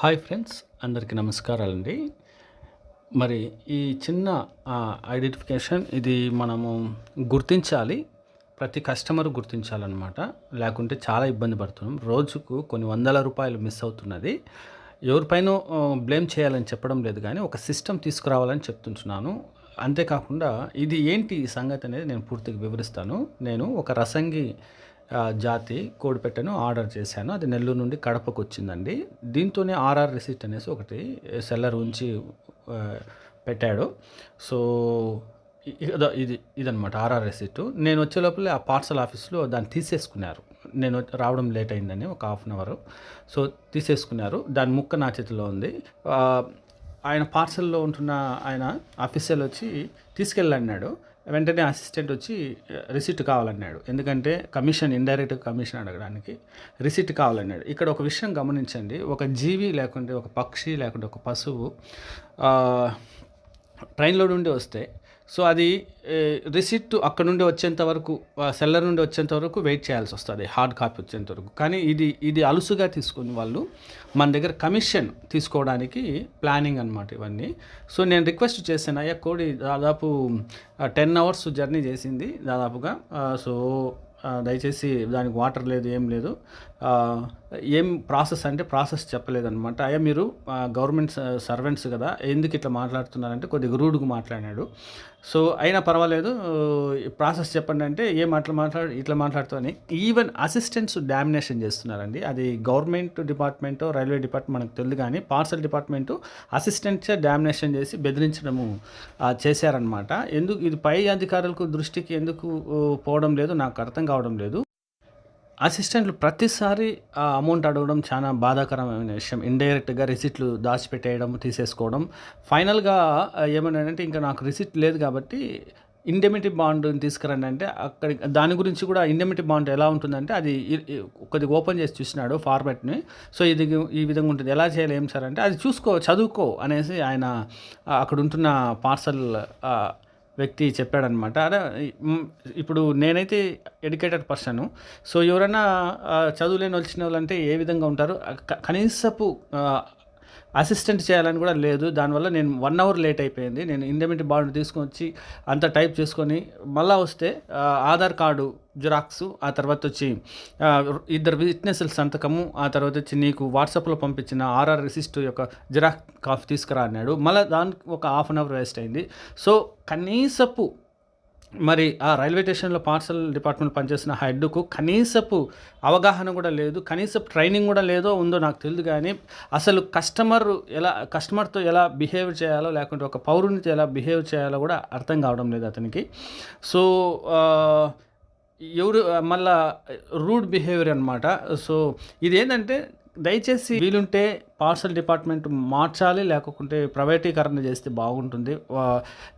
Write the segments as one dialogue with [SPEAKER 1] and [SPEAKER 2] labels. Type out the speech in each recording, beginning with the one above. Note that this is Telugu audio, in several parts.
[SPEAKER 1] హాయ్ ఫ్రెండ్స్ అందరికీ నమస్కారాలండి. మరి ఈ చిన్న ఐడెంటిఫికేషన్ ఇది మనము గుర్తించాలి ప్రతి కస్టమర్ గుర్తించాలన్నమాట. లేకుంటే చాలా ఇబ్బంది పడుతున్నాం. రోజుకు కొన్ని వందల రూపాయలు మిస్ అవుతున్నది. ఎవరిపైన బ్లేమ్ చేయాలని చెప్పడం లేదు కానీ ఒక సిస్టమ్ తీసుకురావాలని చెప్తుంటున్నాను. అంతేకాకుండా ఇది ఏంటి ఈ సంగతి అనేది నేను పూర్తిగా వివరిస్తాను. నేను ఒక రసంగి జాతి కోడిపెట్టను ఆర్డర్ చేశాను. అది నెల్లూరు నుండి కడపకు వచ్చిందండి. దీంతోనే ఆర్ఆర్ రిసిప్ట్ అనేసి ఒకటి సెల్లర్ ఉంచి పెట్టాడు. సో ఇది ఇదనమాట ఆర్ఆర్ రెసిట్ నేను వచ్చే లోపల ఆ పార్సల్ ఆఫీస్లో దాన్ని తీసేసుకున్నారు. నేను రావడం లేట్ అయిందని ఒక హాఫ్ అన్ అవర్. సో తీసేసుకున్నారు. దాని ముక్క నా చేతిలో ఉంది. ఆయన పార్సల్లో ఉంటున్న ఆయన ఆఫీసర్ వచ్చి తీసుకెళ్ళన్నాడు వెంటనే అసిస్టెంట్ వచ్చి రిసిప్ట్ కావాలన్నాడు. ఎందుకంటే కమిషన్ ఇండైరెక్ట్ కమిషన్ అడగడానికి రిసిప్ట్ కావాలన్నాడు. ఇక్కడ ఒక విషయం గమనించండి. ఒక జీవి లేకుంటే ఒక పక్షి లేకుంటే ఒక పశువు ట్రైన్లో నుండి వస్తే సో అది రిసిప్ట్ అక్కడ నుండి వచ్చేంత వరకు సెల్లర్ నుండి వచ్చేంత వరకు వెయిట్ చేయాల్సి వస్తుంది హార్డ్ కాపీ వచ్చేంత వరకు. కానీ ఇది ఇది అలుసుగా తీసుకుని వాళ్ళు మన దగ్గర కమిషన్ తీసుకోవడానికి ప్లానింగ్ అనమాట ఇవన్నీ. సో నేను రిక్వెస్ట్ చేశాను అయ్యా కోడి దాదాపు టెన్ అవర్స్ జర్నీ చేసింది దాదాపుగా. సో దయచేసి దానికి వాటర్ లేదు ఏం లేదు. ఏం ప్రాసెస్ అంటే ప్రాసెస్ చెప్పలేదనమాట అయ్యా మీరు గవర్నమెంట్ సర్వెంట్స్ కదా ఎందుకు ఇట్లా మాట్లాడుతున్నారంటే కొద్దిగా రూడ్గా మాట్లాడాడు సో అయినా పర్వాలేదు ప్రాసెస్ చెప్పండి అంటే ఏం మాటలు మాట్లాడు ఇట్లా మాట్లాడుతూనే ఈవెన్ అసిస్టెంట్స్ డామినేషన్ చేస్తున్నారండి. అది గవర్నమెంట్ డిపార్ట్మెంట్ రైల్వే డిపార్ట్మెంట్ మనకు తెలియదు కానీ పార్సల్ డిపార్ట్మెంటు అసిస్టెంట్సే డామినేషన్ చేసి బెదిరించడము చేశారనమాట ఎందుకు ఇది పై అధికారులకు దృష్టికి ఎందుకు పోవడం లేదు నాకు అర్థం కావడం లేదు. అసిస్టెంట్లు ప్రతిసారి ఆ అమౌంట్ అడగడం చాలా బాధాకరమైన విషయం. ఇండైరెక్ట్గా రిసిప్ట్లు దాచిపెట్టేయడం తీసేసుకోవడం. ఫైనల్గా ఏమన్నాడంటే ఇంకా నాకు రిసిప్ట్ లేదు కాబట్టి ఇండెమిటీ బాండ్ తీసుకురండి అంటే అక్కడ దాని గురించి కూడా ఇండెమిటీ బాండ్ ఎలా ఉంటుందంటే అది ఒకది కొద్దిగా ఓపెన్ చేసి చూసినాడు ఫార్మాట్ని. సో ఇది ఈ విధంగా ఉంటుంది. ఎలా చేయాలి ఏం సార్ అంటే అది చూసుకో చదువుకో అనేసి ఆయన అక్కడ ఉంటున్న పార్సల్ వ్యక్తి చెప్పాడనమాట. అదే ఇప్పుడు నేనైతే ఎడ్యుకేటెడ్ పర్సన్. సో ఎవరైనా చదువులేని వచ్చిన వాళ్ళంటే ఏ విధంగా ఉంటారు? కనీసపు అసిస్టెంట్ చేయాలని కూడా లేదు. దానివల్ల నేను వన్ అవర్ లేట్ అయిపోయింది. నేను ఇండెమిటీ బాండ్ తీసుకొని వచ్చి అంత టైప్ చేసుకొని మళ్ళా వస్తే ఆధార్ కార్డు జిరాక్స్ ఆ తర్వాత వచ్చి ఇద్దరు విట్నెస్ల సంతకము ఆ తర్వాత వచ్చి నీకు వాట్సాప్లో పంపించిన ఆర్ఆర్ రిసిస్ట్ యొక్క జిరాక్స్ కాఫీ తీసుకురా అన్నాడు. మళ్ళీ దానికి ఒక హాఫ్ అన్ అవర్ వేస్ట్ అయింది. సో కనీసపు మరి ఆ రైల్వే స్టేషన్లో పార్సల్ డిపార్ట్మెంట్ పనిచేసిన హెడ్కు కనీసపు అవగాహన కూడా లేదు కనీసపు ట్రైనింగ్ కూడా లేదో ఉందో నాకు తెలియదు కానీ అసలు కస్టమర్ ఎలా కస్టమర్తో ఎలా బిహేవ్ చేయాలో లేకుంటే ఒక పౌరునితో ఎలా బిహేవ్ చేయాలో కూడా అర్థం కావడం లేదు అతనికి. సో ఎవరు మళ్ళా రూడ్ బిహేవియర్ అనమాట సో ఇది ఏంటంటే దయచేసి వీలుంటే పార్సల్ డిపార్ట్మెంట్ మార్చాలి లేకుంటే ప్రైవేటీకరణ చేస్తే బాగుంటుంది.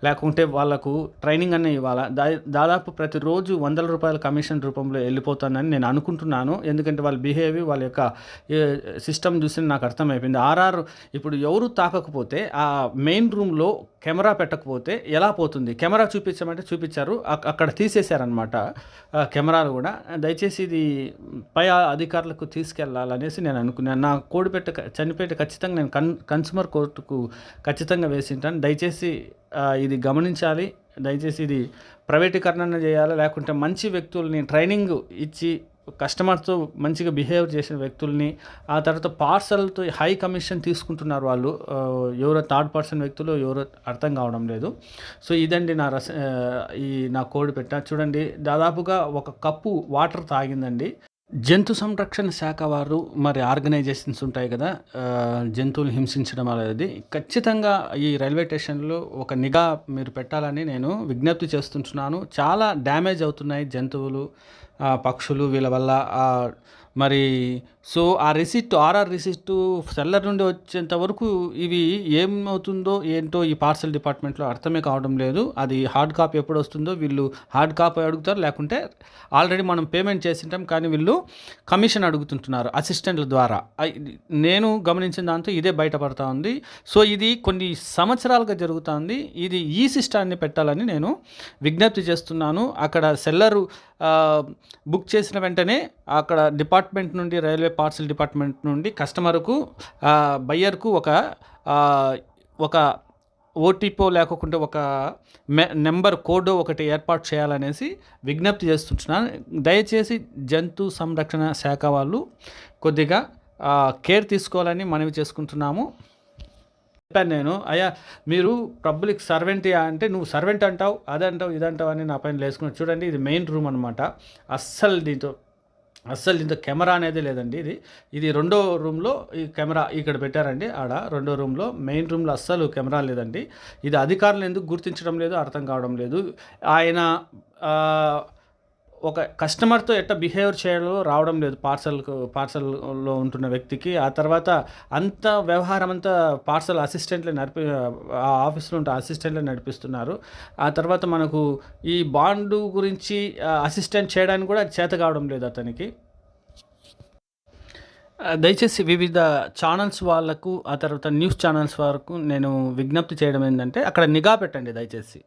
[SPEAKER 1] లేకుంటే వాళ్ళకు ట్రైనింగ్ అనే ఇవ్వాలి? దా దాదాపు ప్రతిరోజు వందల రూపాయల కమిషన్ రూపంలో వెళ్ళిపోతానని నేను అనుకుంటున్నాను. ఎందుకంటే వాళ్ళ బిహేవియర్ వాళ్ళ యొక్క సిస్టమ్ చూసి నాకు అర్థమైపోయింది. ఆర్ఆర్ ఇప్పుడు ఎవరు తాకకపోతే ఆ మెయిన్ రూమ్లో కెమెరా పెట్టకపోతే ఎలా పోతుంది? కెమెరా చూపించమంటే చూపించారు అక్కడ తీసేశారనమాట కెమెరాలు కూడా. దయచేసి ఇది పై అధికారులకు తీసుకెళ్ళాలనేసి నేను అనుకున్నాను. నా కోడిపెట్ట చని చనిపోయేట ఖచ్చితంగా నేను కన్ కన్స్యూమర్ కోర్టుకు ఖచ్చితంగా వేసింటాను. దయచేసి ఇది గమనించాలి. దయచేసి ఇది ప్రైవేటీకరణ చేయాలి? లేకుంటే మంచి వ్యక్తుల్ని ట్రైనింగ్ ఇచ్చి కస్టమర్తో మంచిగా బిహేవ్ చేసిన వ్యక్తుల్ని ఆ తర్వాత పార్సల్తో హై కమిషన్ తీసుకుంటున్నారు వాళ్ళు. ఎవరో థర్డ్ పర్సన్ వ్యక్తులు ఎవరో అర్థం కావడం లేదు. సో ఇదండి నా రస ఈ నా కోడి పెట్ట. చూడండి దాదాపుగా ఒక కప్పు వాటర్ తాగిందండి. జంతు సంరక్షణ శాఖ వారు మరి ఆర్గనైజేషన్స్ ఉంటాయి కదా జంతువులు హింసించడం అనేది. ఖచ్చితంగా ఈ రైల్వే స్టేషన్లో ఒక నిఘా మీరు పెట్టాలని నేను విజ్ఞప్తి చేస్తుంటున్నాను. చాలా డ్యామేజ్ అవుతున్నాయి జంతువులు పక్షులు వీళ్ళ వల్ల మరి సో ఆ రిసిప్ట్ ఆర్ఆర్ రిసిప్ట్ సెల్లర్ నుండి వచ్చేంత వరకు ఇవి ఏమవుతుందో ఏంటో ఈ పార్సల్ డిపార్ట్మెంట్లో అర్థమే కావడం లేదు. అది హార్డ్ కాపీ ఎప్పుడు వస్తుందో వీళ్ళు హార్డ్ కాపీ అడుగుతారు లేకుంటే ఆల్రెడీ మనం పేమెంట్ చేసింటాం కానీ వీళ్ళు కమిషన్ అడుగుతుంటున్నారు అసిస్టెంట్ల ద్వారా. నేను గమనించిన దాంతో ఇదే బయటపడతా ఉంది. సో ఇది కొన్ని సంవత్సరాలుగా జరుగుతుంది. ఇది ఈ సిస్టాన్ని పెట్టాలని నేను విజ్ఞప్తి చేస్తున్నాను. అక్కడ సెల్లరు బుక్ చేసిన వెంటనే అక్కడ డిపార్ట్ డిపార్ట్మెంట్ నుండి రైల్వే పార్సల్ డిపార్ట్మెంట్ నుండి కస్టమర్కు బయ్యర్కు ఒక ఒక ఓటీపో లేకుండా ఒక మె నెంబర్ కోడ్ ఒకటి ఏర్పాటు చేయాలనేసి విజ్ఞప్తి చేస్తుంటున్నాను. దయచేసి జంతు సంరక్షణ శాఖ వాళ్ళు కొద్దిగా కేర్ తీసుకోవాలని మనవి చేసుకుంటున్నాము. చెప్పాను నేను అయ్యా మీరు పబ్లిక్ సర్వెంట్ అంటే నువ్వు సర్వెంట్ అంటావు అదంటావు ఇదంటావు అని నా పైన లేసుకుని చూడండి ఇది మెయిన్ రూమ్ అనమాట అస్సలు దీంతో అస్సలు ఇంత కెమెరా అనేది లేదండి ఇది. ఇది రెండో రూమ్లో ఈ కెమెరా ఇక్కడ పెట్టారండి ఆడ. రెండో రూమ్లో మెయిన్ రూమ్లో అస్సలు కెమెరా లేదండి. ఇది అధికారులు ఎందుకు గుర్తించడం లేదు అర్థం కావడం లేదు. ఆయన ఒక కస్టమర్తో ఎట్లా బిహేవ్ చేయాలో రావడం లేదు పార్సల్ పార్సల్లో ఉంటున్న వ్యక్తికి. ఆ తర్వాత అంత వ్యవహారం అంతా పార్సల్ అసిస్టెంట్లే నడిపి ఆ ఆఫీస్లో ఉంటే అసిస్టెంట్లే నడిపిస్తున్నారు. ఆ తర్వాత మనకు ఈ బాండు గురించి అసిస్టెంట్ చేయడానికి కూడా చేత కావడం లేదు అతనికి. దయచేసి వివిధ ఛానల్స్ వాళ్ళకు ఆ తర్వాత న్యూస్ ఛానల్స్ వరకు నేను విజ్ఞప్తి చేయడం ఏంటంటే అక్కడ నిఘా పెట్టండి దయచేసి.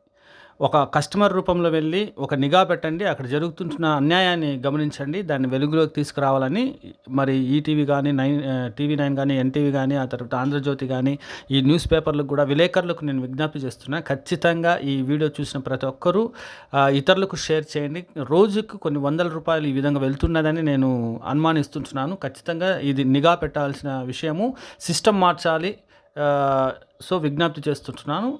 [SPEAKER 1] ఒక కస్టమర్ రూపంలో వెళ్ళి ఒక నిఘా పెట్టండి అక్కడ జరుగుతున్న అన్యాయాన్ని గమనించండి దాన్ని వెలుగులోకి తీసుకురావాలని మరి ఈటీవీ కానీ నైన్ టీవీ నైన్ కానీ ఎన్టీవీ కానీ ఆ తర్వాత ఆంధ్రజ్యోతి కానీ ఈ న్యూస్ పేపర్లకు కూడా విలేకరులకు నేను విజ్ఞప్తి చేస్తున్నా. ఖచ్చితంగా ఈ వీడియో చూసిన ప్రతి ఒక్కరూ ఇతరులకు షేర్ చేయండి. రోజుకు కొన్ని వందల రూపాయలు ఈ విధంగా వెళ్తున్నదని నేను అనుమానిస్తుంటున్నాను. ఖచ్చితంగా ఇది నిఘా పెట్టాల్సిన విషయము. సిస్టమ్ మార్చాలి. సో విజ్ఞప్తి చేస్తుంటున్నాను.